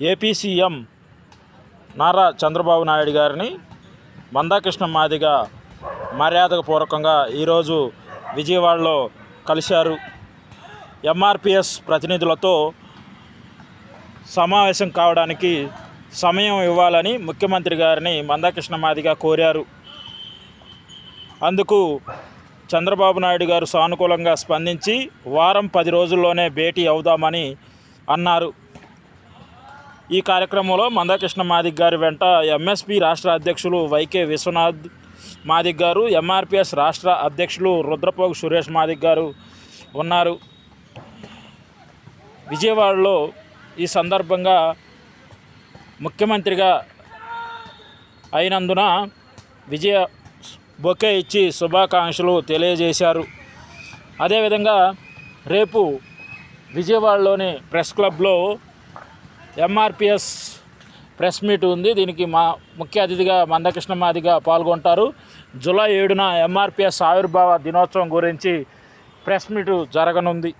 AP CM Nara Chandrababu Naidu గారిని మందాకృష్ణ మాదిగ మర్యాదపూర్వకంగా ఈరోజు విజయవాడలో కలిశారు. ఎంఆర్పిఎస్ ప్రతినిధులతో సమావేశం కావడానికి సమయం ఇవ్వాలని ముఖ్యమంత్రి గారిని మందాకృష్ణ మాదిగ కోరారు. అందుకు చంద్రబాబు నాయుడు గారు సానుకూలంగా స్పందించి వారం పది రోజుల్లోనే భేటీ అవుదామని అన్నారు. ఈ కార్యక్రమంలో మందాకృష్ణ మాదిక్ గారి వెంట ఎంఎస్పి రాష్ట్ర అధ్యక్షులు వైకే విశ్వనాథ్ మాదిగ్ గారు ఎంఆర్పిఎస్ రాష్ట్ర అధ్యక్షులు రుద్రపోగు సురేష్ మాదిక్ గారు ఉన్నారు. విజయవాడలో ఈ సందర్భంగా ముఖ్యమంత్రిగా అయినందున విజయ బొకే ఇచ్చి శుభాకాంక్షలు తెలియజేశారు. అదేవిధంగా రేపు విజయవాడలోని ప్రెస్ క్లబ్లో ఎంఆర్పిఎస్ ప్రెస్ మీట్ ఉంది. దీనికి మా ముఖ్య అతిథిగా మందకృష్ణ మాదిగా పాల్గొంటారు. జూలై ఏడున ఎంఆర్పిఎస్ ఆవిర్భావ దినోత్సవం గురించి ప్రెస్ మీటు జరగనుంది.